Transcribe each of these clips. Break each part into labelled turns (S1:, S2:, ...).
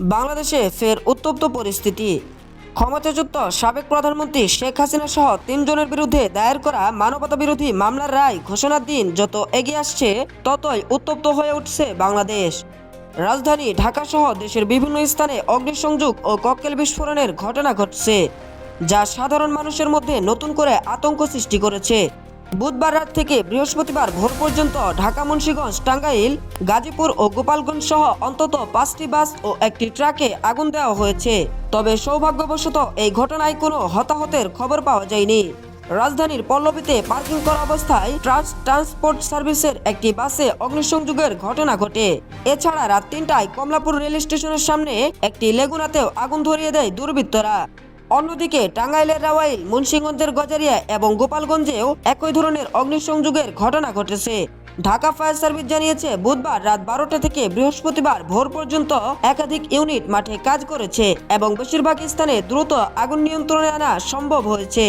S1: বাংলাদেশে ফের উত্তপ্ত পরিস্থিতি। ক্ষমতাচ্যুত সাবেক প্রধানমন্ত্রী শেখ হাসিনা সহ তিনজনের বিরুদ্ধে দায়ের করা মানবতা বিরোধী মামলার রায় ঘোষণার দিন যত এগিয়ে আসছে, ততই উত্তপ্ত হয়ে উঠছে বাংলাদেশ। রাজধানী ঢাকা সহ দেশের বিভিন্ন স্থানে অগ্নিসংযোগ ও ককটেল বিস্ফোরণের ঘটনা ঘটছে, যা সাধারণ মানুষের মধ্যে নতুন করে আতঙ্ক সৃষ্টি করেছে। বুধবার রাত থেকে বৃহস্পতিবার ভোর পর্যন্ত ঢাকা, মুন্সিগঞ্জ, টাঙ্গাইল, গাজীপুর ও গোপালগঞ্জ সহ অন্তত পাঁচটি বাস ও একটি ট্রাকে আগুন দেওয়া হয়েছে। তবে সৌভাগ্যবশত এই ঘটনায় কোনো হতাহতের খবর পাওয়া যায়নি। রাজধানীর পল্লবীতে পার্কিং করা অবস্থায় ট্রান্স ট্রান্সপোর্ট সার্ভিসের একটি বাসে অগ্নিসংযোগের ঘটনা ঘটে। এছাড়া রাত তিনটায় কমলাপুর রেল স্টেশনের সামনে একটি লেগুনাতেও আগুন ধরিয়ে দেয় দুর্বৃত্তরা। অন্যদিকে টাঙ্গাইলের রাওয়াইল, মুন্সিগঞ্জের গজারিয়া এবং গোপালগঞ্জেও একই ধরনের অগ্নিসংযোগের ঘটনা ঘটেছে। ঢাকা ফায়ার সার্ভিস জানিয়েছে, বুধবার রাত বারোটা থেকে বৃহস্পতিবার ভোর পর্যন্ত একাধিক ইউনিট মাঠে কাজ করেছে এবং বেশিরভাগ স্থানে দ্রুত আগুন নিয়ন্ত্রণে আনা সম্ভব হয়েছে।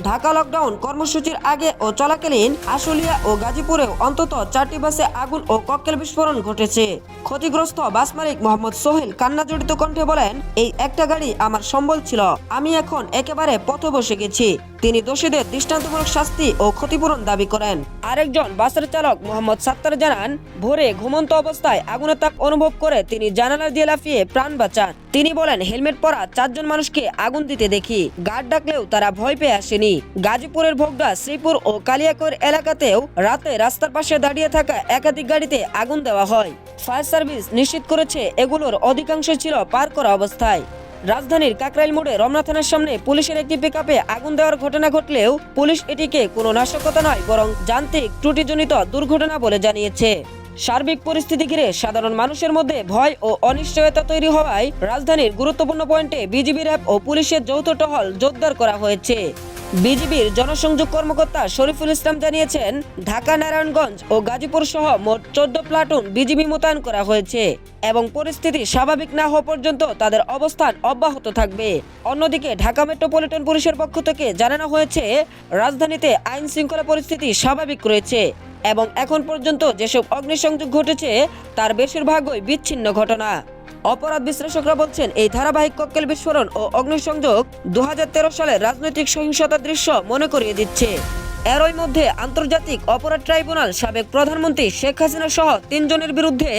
S1: ঢাকা লকডাউন কর্মসূচির আগে ও চলাকালীন আশুলিয়া ও গাজীপুরেও অন্তত চারটি বাসে আগুন ও ককটেল বিস্ফোরণ ঘটেছে। ক্ষতিগ্রস্ত বাস মালিক মোহাম্মদ সোহেল কান্না জড়িত কণ্ঠে বলেন, এই একটা গাড়ি আমার সম্বল ছিল। আমি এখন একেবারে পথে বসে গেছি। তিনি দোষীদের দৃষ্টান্তমূলক শাস্তি ও ক্ষতিপূরণ দাবি করেন। আরেকজন বাসের চালক মোহাম্মদ সাত্তার জানান, ভোরে ঘুমন্ত অবস্থায় আগুনের তাপ অনুভব করে তিনি জানালা দিয়ে লাফিয়ে প্রাণ বাঁচান। তিনি বলেন, হেলমেট পরা চারজন মানুষকে আগুন দিতে দেখি। গার্ড ডাকলেও তারা ভয় পেয়ে আসেনি। গাজীপুরের ভোগদা শ্রীপুর ও কালিয়াকৈর এলাকাতেও রাতে রাস্তার পাশে দাঁড়িয়ে থাকা একাধিক গাড়িতে আগুন দেওয়া হয়। ফায়ার সার্ভিস নিশ্চিত করেছে, এগুলোর অধিকাংশ ছিল পার করা অবস্থায়। রাজধানীর কাকরাইল মোড়ে রমনা থানার সামনে পুলিশের একটি পিকআপে আগুন দেওয়ার ঘটনা ঘটলেও পুলিশ এটিকে কোনো নাশকতা নয়, বরং যান্ত্রিক ত্রুটিজনিত দুর্ঘটনা বলে জানিয়েছে। সার্বিক পরিস্থিতি ঘিরে সাধারণ মানুষের মধ্যে ভয় ও অনিশ্চয়তা তৈরি হওয়ায় রাজধানীর গুরুত্বপূর্ণ পয়েন্টে বিজিবি র্যাব ও পুলিশের যৌথ টহল জোরদার করা হয়েছে। বিজিবির জনসংযোগ কর্মকর্তা শরীফুল ইসলাম জানিয়েছেন, ঢাকা, নারায়ণগঞ্জ ও গাজীপুর সহ মোট চোদ্দ প্লাটুন বিজিবি মোতায়েন করা হয়েছে এবং পরিস্থিতি স্বাভাবিক না হওয়া পর্যন্ত তাদের অবস্থান অব্যাহত থাকবে। অন্যদিকে ঢাকা মেট্রোপলিটন পুলিশের পক্ষ থেকে জানানো হয়েছে, রাজধানীতে আইন শৃঙ্খলা পরিস্থিতি স্বাভাবিক রয়েছে এবং এখন পর্যন্ত যেসব অগ্নিসংযোগ ঘটেছে, তার বেশিরভাগই বিচ্ছিন্ন ঘটনা। অপরাধ বিশ্লেষকরা বলছেন, এই ধারাবাহিক ককটেল বিস্ফোরণ ও অগ্নিসংযোগ দু হাজার তেরো সালের রাজনৈতিক সহিংসতার দৃশ্য মনে করিয়ে দিচ্ছে। এরই মধ্যে আন্তর্জাতিক অপরাধ ট্রাইব্যুনাল সাবেক প্রধানমন্ত্রী শেখ হাসিনা সহ তিনজনের বিরুদ্ধে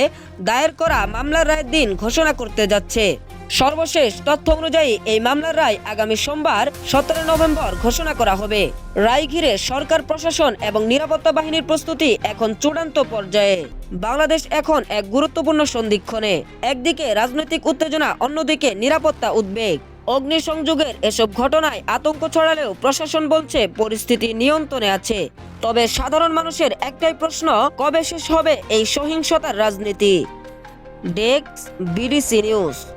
S1: দায়ের করা মামলার রায়ের দিন ঘোষণা করতে যাচ্ছে। সর্বশেষ তথ্য অনুযায়ী এই মামলার রায় আগামী সোমবার, সতেরো নভেম্বর ঘোষণা করা হবে। রায় ঘিরে সরকার, প্রশাসন এবং নিরাপত্তা বাহিনীর প্রস্তুতি এখন চূড়ান্ত পর্যায়ে। বাংলাদেশ এখন এক গুরুত্বপূর্ণ সন্ধিক্ষণে। একদিকে রাজনৈতিক উত্তেজনা, অন্যদিকে নিরাপত্তা উদ্বেগ। অগ্নিসংযোগের এসব ঘটনায় আতঙ্ক ছড়ালেও প্রশাসন বলছে পরিস্থিতি নিয়ন্ত্রণে আছে। তবে সাধারণ মানুষের একটাই প্রশ্ন, কবে শেষ হবে এই সহিংসতার রাজনীতি? Desk BDC news.